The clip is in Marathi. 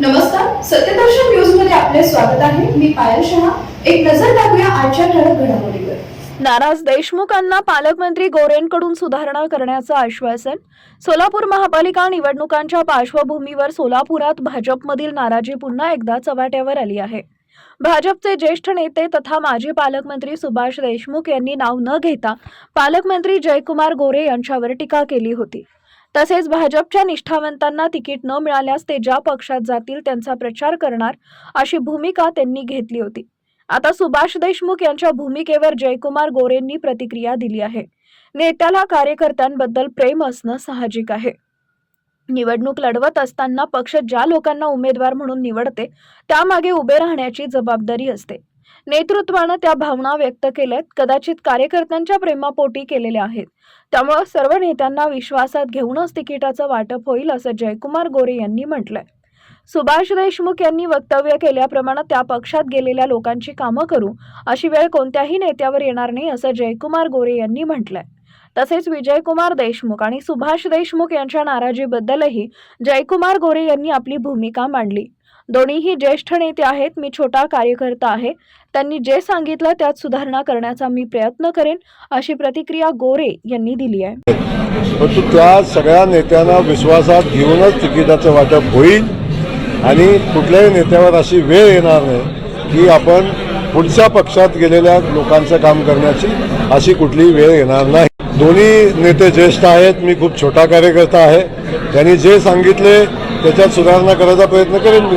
नमस्कार सत्यदर्शन न्यूजमध्ये आपले स्वागत आहे. मी पायल शहा. एक नजर टाकूया आजच्या ठळक घडामोडीवर. नाराज देशमुखांना पालकमंत्री गोरेंकडून सुधारणा करण्याचं आश्वासन. सोलापूर महापालिका निवडणुकांच्या पार्श्वभूमीवर सोलापुरात भाजपमधील नाराजी पुन्हा एकदा चव्हाट्यावर आली आहे. भाजपचे ज्येष्ठ नेते तथा माजी पालकमंत्री सुभाष देशमुख यांनी नाव न घेता पालकमंत्री जयकुमार गोरे यांच्यावर टीका केली होती. तसेच भाजपच्या निष्ठावंतांना तिकीट न मिळाल्यास ते ज्या पक्षात जातील त्यांचा प्रचार करणार अशी भूमिका त्यांनी घेतली होती. आता सुभाष देशमुख यांच्या भूमिकेवर जयकुमार गोरेंनी प्रतिक्रिया दिली आहे. नेत्याला कार्यकर्त्यांबद्दल प्रेम असणं साहजिक आहे. निवडणूक लढवत असताना पक्ष ज्या लोकांना उमेदवार म्हणून निवडते त्यामागे उभे राहण्याची जबाबदारी असते. नेतृत्वानं त्या भावना व्यक्त केल्यात. कदाचित कार्यकर्त्यांच्या प्रेमापोटी केलेल्या आहेत. त्यामुळे सर्व नेत्यांना विश्वासात घेऊनच तिकिटाचं वाटप होईल असं जयकुमार गोरे यांनी म्हटलंय. सुभाष देशमुख यांनी वक्तव्य केल्याप्रमाणे त्या पक्षात गेलेल्या लोकांची कामं करू अशी वेळ कोणत्याही नेत्यावर येणार नाही असं जयकुमार गोरे यांनी म्हटलंय. तसेच विजयकुमार देशमुख आणि सुभाष देशमुख यांच्या नाराजीबद्दलही जयकुमार गोरे यांनी आपली भूमिका मांडली. दोन्हीही ज्येष्ठ नेते आहेत मी छोटा कार्यकर्ता आहे. त्यांनी जे सांगितलं त्यात सुधारणा करण्याचा मी प्रयत्न करेन अशी प्रतिक्रिया गोरे यांनी दिली आहे. परंतु त्या सगळ्या नेत्यांना विश्वासात घेऊनच तिकिटाचं वाटप होईल आणि कुठल्याही नेत्यावर अशी वेळ येणार नाही की आपण पुढच्या पक्षात गेलेल्या लोकांचं काम करण्याची अशी कुठलीही वेळ येणार नाही. दोन्ही नेते ज्येष्ठ आहेत मी खूप छोटा कार्यकर्ता आहे. त्यांनी जे सांगितले त्याच्यात सुधारणा करायचा प्रयत्न करेन मी.